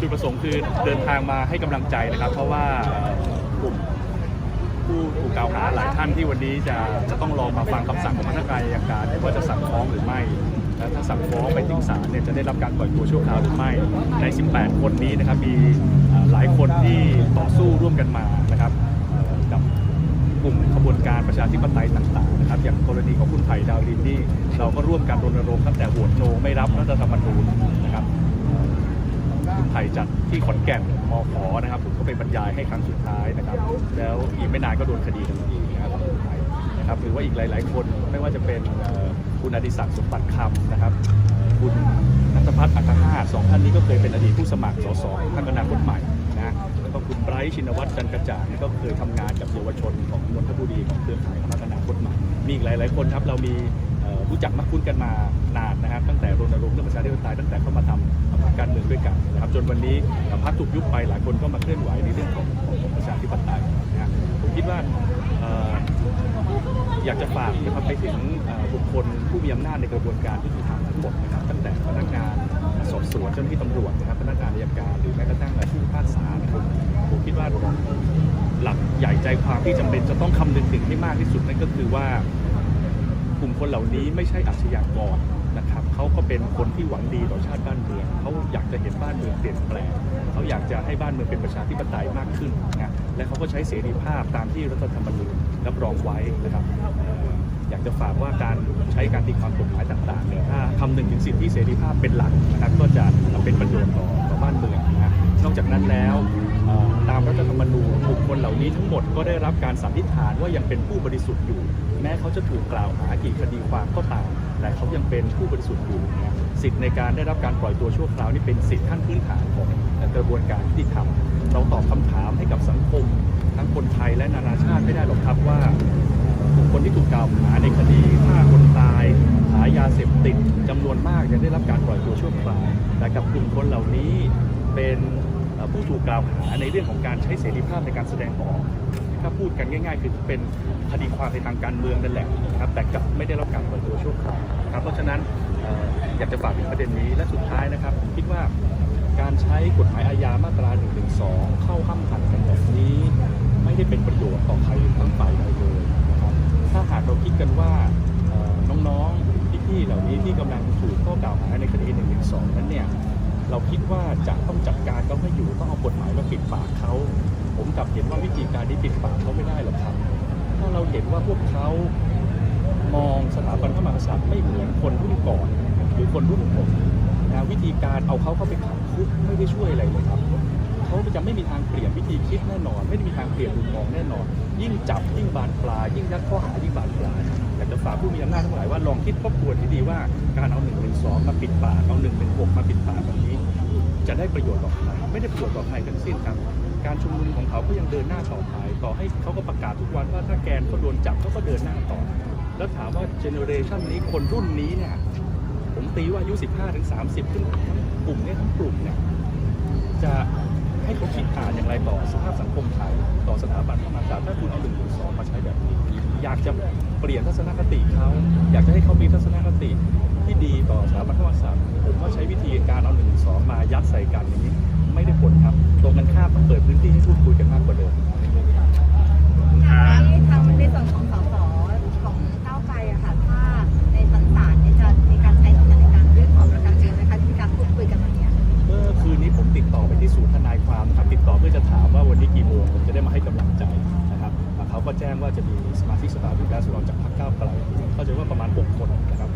จุดประสงค์คือเดินทางมาให้กำลังใจนะครับ เพราะว่ากลุ่มผู้ถูกกล่าวหาหลายท่านที่วันนี้จะจะต้องรอมาฟังคำสั่งของพนักงานอัยการว่าจะสั่งฟ้องหรือไม่และถ้าสั่งฟ้องไปถึงศาลเนี่ยจะได้รับการปล่อยตัวชั่วคราวหรือไม่ใน 18 คนนี้นะครับมีหลายคนที่ต่อสู้ร่วมกันมานะครับกับกลุ่มขบวนการประชาธิปไตยต่างๆนะครับอย่างกรณีของคุณไผ่ดาวดินนี่เราก็ร่วมกันรณรงค์ตั้งแต่โหวตโนไม่รับรัฐธรรมนูญนะครับ คุณไผ่จัดที่ขอนแก่นมขนะครับผมก็ไปบรรยายให้ครั้งสุดท้ายนะครับ แล้วอีกไม่นานก็โดนคดีทันทีนะครับคุณไผ่นะครับหรือว่าอีกหลาย ๆ คนไม่ว่าจะเป็นคุณอดิศักดิ์สมบัติคำนะครับ คุณนัทพัฒน์อัครหาสองท่านนี้ก็เคยเป็นอดีตผู้สมัครสสพรรคอนาคตใหม่นะแล้วก็คุณไบรท์ชินวัตรจันกระจ่างนี่ก็เคยทำงานกับเยาวชนของนนทบุรีของเครือข่ายพรรคอนาคตใหม่มีอีกหลาย ๆ คนครับเรามี รู้จักมักคุ้นกันมานานนะครับตั้งแต่รณรงค์เรื่องประชาธิปไตยตั้งแต่เข้ามาทำพรรคการเมืองด้วยกันนะครับจนวันนี้พรรคถูกยุบไปหลายคนก็มาเคลื่อนไหวในเรื่องของของประชาธิปไตยนะผมคิดว่าอยากจะฝากนะครับไปถึงบุคคลผู้มีอำนาจในกระบวนการยุติธรรมทั้งหมดนะครับตั้งแต่พนักงานสอบสวนเจ้าหน้าที่ตำรวจนะครับพนักงานอัยการหรือแม้กระทั่งผู้พิพากษานะครับผมคิดว่าหลักใหญ่ใจความที่จำเป็นจะต้องคำนึงถึงให้มากที่สุดนั่นก็คือว่า กลุ่มคนเหล่านี้ไม่ใช่อาชญากรนะครับเขาก็เป็นคนที่หวังดีต่อชาติบ้านเมืองเขาอยากจะเห็นบ้านเมืองเปลี่ยนแปลงเขาอยากจะให้บ้านเมืองเป็นประชาธิปไตยมากขึ้นนะและเขาก็ใช้เสรีภาพตามที่รัฐธรรมนูญรับรองไว้นะครับอยากจะฝากว่าการใช้การตีความกฎหมายต่างๆเนี่ยถ้าคำหนึงถึงสิทธิเสรีภาพเป็นหลักนะครับก็จะเป็นประโยชน์ต่อต่อบ้านเมืองนะนอกจากนั้นแล้วตามรัฐธรรมนูญบุคคลเหล่านี้ทั้งหมดก็ได้รับการสันนิษฐานว่ายังเป็นผู้บริสุทธิ์อยู่ ม้เขาจะถูกกล่าวหากี่คดีความก็ตาม แต่เขายังเป็นผู้บริสุทธิ์อยู่นะสิทธิ์ในการได้รับการปล่อยตัวชั่วคราวนี่เป็นสิทธิขั้นพื้นฐานของกระบวนการยุติธรรม เราตอบคำถามให้กับสังคม ทั้งคนไทยและนานาชาติไม่ได้หรอกครับว่าบุคคลที่ถูกกล่าวหาในคดีฆ่าคนตายขายยาเสพติดจำนวนมากยังได้รับการปล่อยตัวชั่วคราวแต่กับกลุ่มคนเหล่านี้เป็นผู้ถูกกล่าวหาในเรื่องของการใช้เสรีภาพในการแสดงออก ถ้าพูดกันง่ายๆ คือเป็นคดีความในทางการเมืองนั่นแหละนะครับแต่กลับไม่ได้รับการปล่อยตัวชั่วคราวครับเพราะฉะนั้นอยากจะฝากถึงประเด็นนี้และสุดท้ายนะครับผมคิดว่าการใช้กฎหมายอาญามาตรา1นึเข้าห้ามหันกันแบบนี้ ไม่ได้เป็นประโยชน์ต่อใครทั้งฝ่ายใดเลยนะครับถ้าหากเราคิดกันว่าน้องๆพี่ๆเหล่านี้ที่กำลังถูกข้อกล่าวหาในคดี1นึนั้นเนี่ย เราคิดว่าจะต้องจัดการเขาให้อยู่ต้องเอากฎหมายมาปิดปากเขาผมกลับเห็นว่าวิธีการนี้ปิดปากเขาไม่ได้หรอกครับ ถ้าเราเห็นว่าพวกเขามองสถาบันพระมหากษัตริย์ไม่เหมือนคนรุ่นก่อนหรือคนรุ่นผมนะวิธีการเอาเขาเข้าไปขังคุกไม่ได้ช่วยอะไรเลยครับเขาจะไม่มีทางเปลี่ยนวิธีคิดแน่นอน ไม่ได้มีทางเปลี่ยนมุมมองแน่นอน ยิ่งจับยิ่งบานปลายยิ่งยัดข้อหายิ่งบานปลายอยากจะฝากผู้มีอำนาจทั้งหลายว่าลองคิดทบทวนให้ดีว่าการเอา1นึมาปิดปากเอา1นึมาปิดปาก จะได้ประโยชน์ต่อใครไม่ได้ประโยชน์ต่อใครทั้งสิ้นครับ การชุมนุมของเขาก็ยังเดินหน้าต่อไปต่อให้เขาก็ประกาศทุกวันว่าถ้าแกนเขาโดนจับเขาก็เดินหน้าต่อ แล้วถามว่าเจเนอเรชันนี้คนรุ่นนี้เนี่ยผมตีว่าอายุ 15ถึง30 ขึ้นทั้งกลุ่มเนี่ยทั้งกลุ่มเนี่ยจะให้เขาคิดอ่านอย่างไรต่อสภาพสังคมไทยต่อสถาบันพระมหากษัตริย์ถ้าคุณเอาหนึ่งหรือสองมาใช้แบบนี้ อยากจะเปลี่ยนทัศนคติเขาอยากจะให้เขามีทัศนคติ ดีต่อสถาบันพระมหากษัตริย์ผมว่าใช้วิธีการเอาหนึ่งสองมายัดใส่กันอย่างนี้ไม่ได้ผลครับ ตรงกันข้ามต้องเปิดพื้นที่ให้พูดคุยกันมากกว่าเดิมทางทางในส่วนของสสของก้าวไกลอะค่ะถ้าในสันศาลเนี่ยจะมีการใช้ตำแหน่งในการเรื่องของประกันเองนะคะที่มีการพูดคุยกันวันเนี้ยเมื่อคืนนี้ผมติดต่อไปที่ศูนย์ทนายความนะครับติดต่อเพื่อจะถามว่าวันนี้กี่โมงผมจะได้มาให้กำลังใจนะครับอ่าเขาก็แจ้งว่าจะมีสมาชิกสภาผู้แทนราษฎรจากพรรคก้าวไกลเข้าใจว่าประมาณ 6 คนนะครับเตรียมพร้อมจะมาเป็นประกันนะครับ